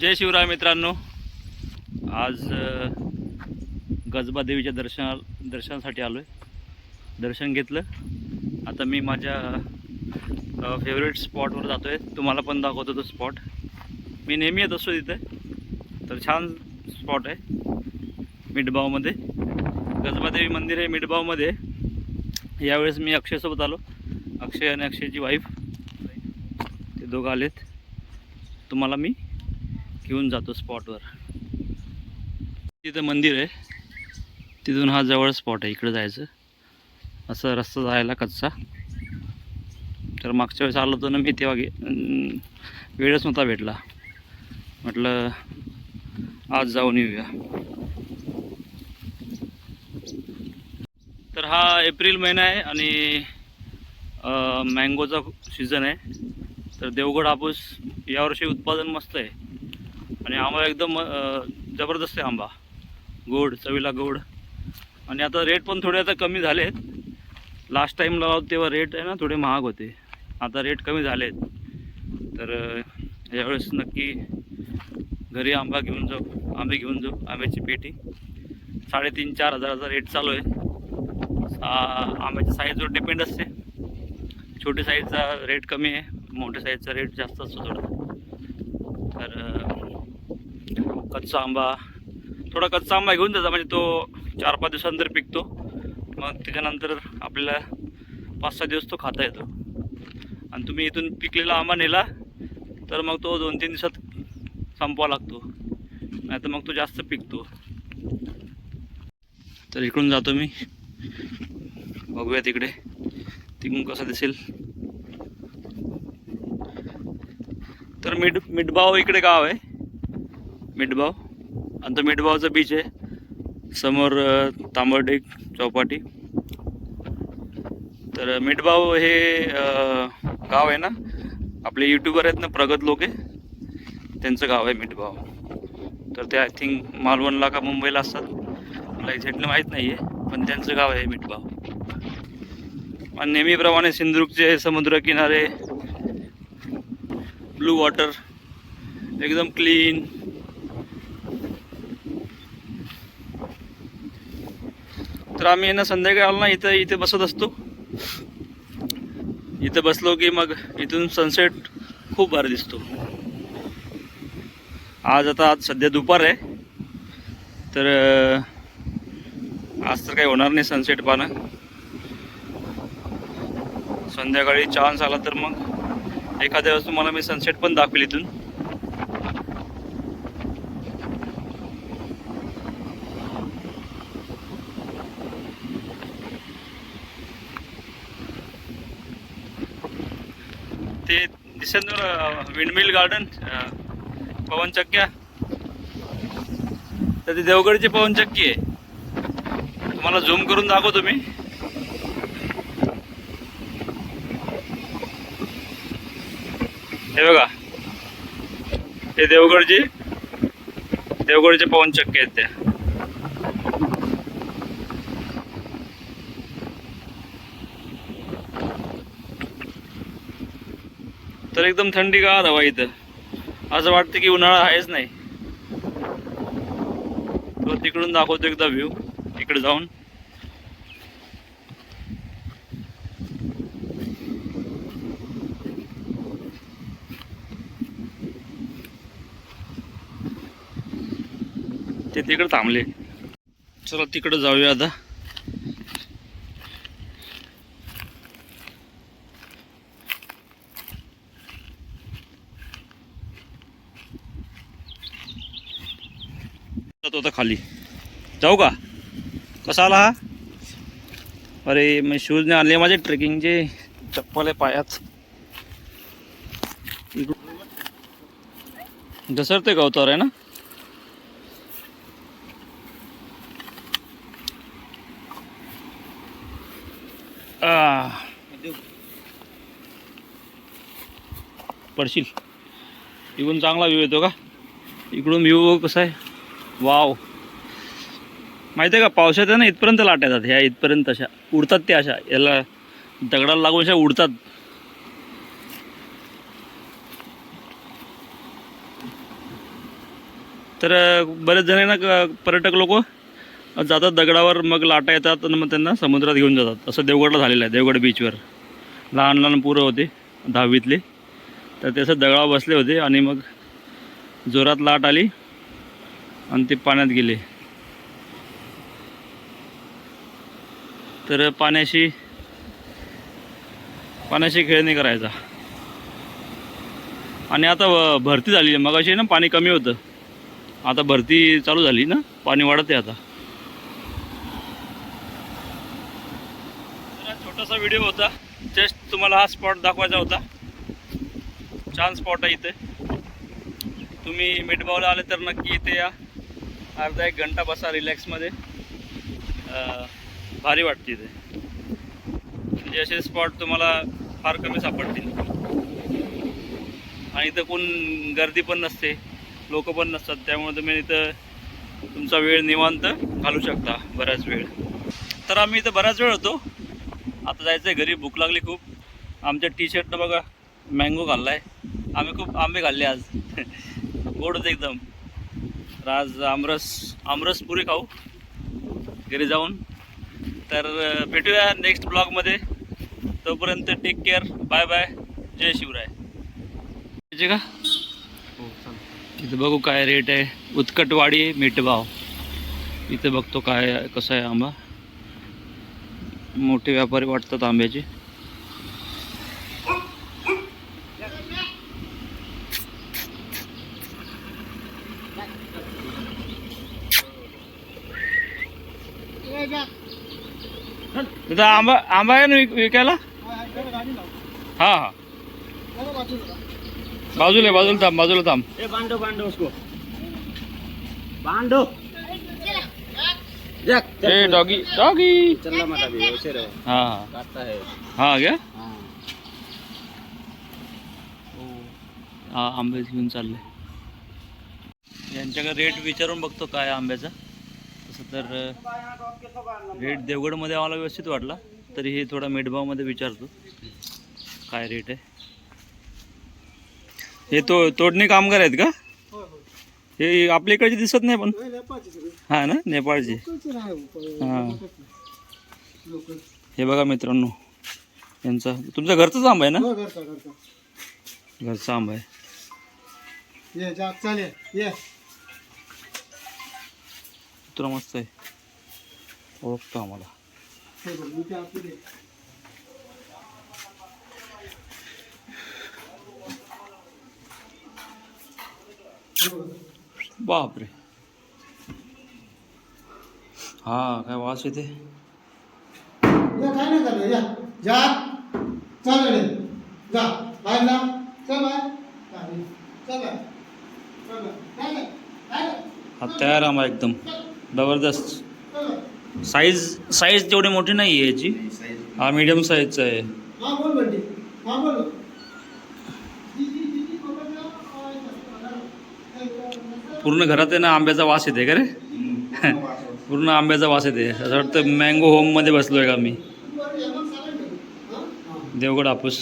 जय शिवराय मित्रांनो. आज गजबादेवीच्या दर्शना दर्शनासाठी आलो आहे दर्शन घेतलं. आता मी माझ्या फेवरेट स्पॉटवर जातो आहे तुम्हाला पण दाखवतो तो स्पॉट मी नेहमी येत असतो तिथे. तर छान स्पॉट आहे. मिठबावमध्ये गजबादेवी मंदिर आहे मिठबावमध्ये यावेळेस मी अक्षयसोबत आलो. अक्षय आणि अक्षयची वाईफ ते दोघं आलेत. तुम्हाला मी घेऊन जातो स्पॉटवर तिथं मंदिर आहे. तिथून हा जवळ स्पॉट आहे इकडं जायचं. असं रस्ता जायला कच्चा. तर मागच्या वेळेस आलो होतो ना मी तेव्हा गे वेळच नव्हता भेटला. म्हटलं आज जाऊन येऊया. तर हा एप्रिल महिना आहे आणि मँगोचा सीझन आहे. तर देवगड हापूस यावर्षी उत्पादन मस्त आहे. आणि आंबा एकदम जबरदस्त आहे आंबा. गोड चवीला गोड. आणि आता रेट पण थोडे आता कमी झाले आहेत लास्ट टाईमला तेव्हा रेट आहे ना थोडे महाग होते. आता रेट कमी झाले आहेत तर यावेळेस नक्की घरी आंबा घेऊन जाऊ. आंबे घेऊन जाऊ आंब्याची पेटी. साडेतीन चार हजाराचा रेट चालू आहे. आंब्याच्या साईजवर डिपेंड असते. छोटे साईजचा रेट कमी आहे. मोठ्या साईजचा रेट जास्त असतो थोडा. तर कच्चा आंबा थोडा कच्चा आंबा घेऊन जायचा म्हणजे तो चार पाच दिवसानंतर पिकतो. मग त्याच्यानंतर आपल्याला पाच सहा दिवस तो खाता येतो. आणि तुम्ही इथून पिकलेला आंबा नेला तर मग तो दोन तीन दिवसात संपवा लागतो. नाही तर मग तो जास्त पिकतो. तर इकडून जातो मी. बघूया तिकडे. तिकडून कसं दिसेल. तर मिड मिठबाव इकडे गाव आहे. मिठबाव आणि तो मिठबावचा बीच आहे. समोर अ, चौपाटी. तर मिठबाव हे गाव आहे ना? आपले यूट्यूबर आहेत ना प्रगत लोक. आहे त्यांचं गाव आहे मिठबाव तर ते आय थिंक मालवणला का मुंबईला असतात. मला एक्झॅक्टली माहीत नाही आहे पण त्यांचं गाव आहे मिठबाव आणि नेहमीप्रमाणे सिंधुदुर्गचे समुद्रकिनारे ब्लू वॉटर एकदम क्लीन तर आम्ही ना संध्याकाळी आलो ना इथं इथे बसत असतो. इथं बसलो की मग इथून सनसेट खूप भारी दिसतो. आज आता आज सध्या दुपार आहे. तर आज तर काही होणार नाही सनसेट पाहणं. संध्याकाळी चान्स आला तर मग एखाद्या वेळेस तुम्हाला मी सनसेट पण दाखवेल इथून ते दिसेल विंडमिल गार्डन पवनचक्क्या तर ती देवगडची पवनचक्की आहे. तुम्हाला झूम करून दाखवतो मी. हे बघा. हे देवगडची देवगडचे पवनचक्की आहेत त्या. तर एकदम थंडी का हवा इथं. असं वाटतं की उन्हाळा आहेच नाही. तो तिकडून दाखवतो एकदा व्ह्यू इकडे जाऊन. ते तिकडे थांबले. चला तिकडे जाऊया आता जातो आता खाली. जाऊ का? कसा आला हा? अरे मी शूज नाही आणले माझे ट्रेकिंगचे चप्पल आहे पायात. इकडून- घसरते गवतार आहे ना? पडशील. इकडून चांगला व्ह्यू येतो का? इकडून व्ह्यू कसा आहे? वाव माहिती आहे का पावसात आहे ना इथपर्यंत लाट येतात ह्या इथपर्यंत अशा उडतात त्या अशा याला दगडाला लागून अशा उडतात. तर बरेच जण आहे ना क- पर्यटक लोक जातात दगडावर मग लाटा येतात आणि मग त्यांना समुद्रात घेऊन जातात. असं देवगडला झालेलं आहे देवगड बीचवर लहान लहान पोरं होते दहावीतले. तर ते असं दगडावर बसले होते आणि मग जोरात लाट आली आणि ते पाण्यात गेले. तर पाण्याशी पाण्याशी खेळ नाही करायचा. आणि आता भरती झाली आहे. मग अशी ना पाणी कमी होतं. आता भरती चालू झाली ना पाणी वाढत आहे आता. छोटासा व्हिडिओ होता. जस्ट तुम्हाला हा स्पॉट दाखवायचा होता. छान स्पॉट आहे इथे. तुम्ही मिठबावला आले तर नक्की इथे या. अर्धा एक घंटा बसा रिलॅक्समध्ये भारी वाटते इथे. म्हणजे असे स्पॉट तुम्हाला फार कमी सापडतील. आणि इथं कोण गर्दी पण नसते लोक पण नसतात त्यामुळे तुम्ही इथं तुमचा वेळ निवांत घालू शकता बराच वेळ. तर आम्ही इथं बराच वेळ होतो. आता जायचं आहे घरी भूक लागली खूप. आमच्या टी शर्टनं बघा मँगो खाल्ला आहे आम्ही खूप आंबे खाल्ले आज. गोडच एकदम. तर आज आमरस आमरस पुरी खाऊ. घरी जाऊन तर भेटूया नेक्स्ट ब्लॉगमध्ये तोपर्यंत टेक केअर बाय बाय जय शिवराय. का? इथं बघू काय रेट आहे. उत्कटवाडी मिठभाव इथे बघतो काय कसं आहे आंबा. मोठे व्यापारी वाटतात आंब्याचे. तिथं आंबा आंबा आहे ना विक- विकायला? हा हा. बाजूला बाजूला थांब बाजूला थांब. ए उसको. बांधो जा ए डॉगी डॉगी. चल मत अभी वैसे रहो. हा हा. काटता है. हा हाँ. हा आंबेच घेऊन चालले. यांच्याकडे रेट विचारून बघतो काय आंब्याचा. तसं तर रेट देवगडमध्ये आम्हाला व्यवस्थित वाटला. तरी हे थोडा मेडभावमध्ये विचारतो. काय रेट आहे? हे तो तोडणी कामगार आहेत का? हे आपल्या इकडचे दिसत नाही पण. हा ना नेपाळचे. हा. हे बघा मित्रांनो यांचा तुमच्या घरचाच आंबा आहे ना? घरचा आंबा आहे. तुला मस्त आहे. ओळखतो आम्हाला. बापरे. हा काय वास येते? काय नाही या. जा. चल रे जा. बाहेर जा. चल बाहेर. बाहेर. हा तयार आंबा एकदम. जबरदस्त. साईज साईज तेवढी मोठी नाही आहे याची हा मीडियम साईजचा आहे. बोल बंटी. बोल जी, जी, जी, जी, बोल. बंटी. पूर्ण घरात आहे ना आंब्याचा वास येते का रे? पूर्ण आंब्याचा वास येते. असं वाटतं मँगो होममध्ये बसलो आहे का मी. देवगड हापूस.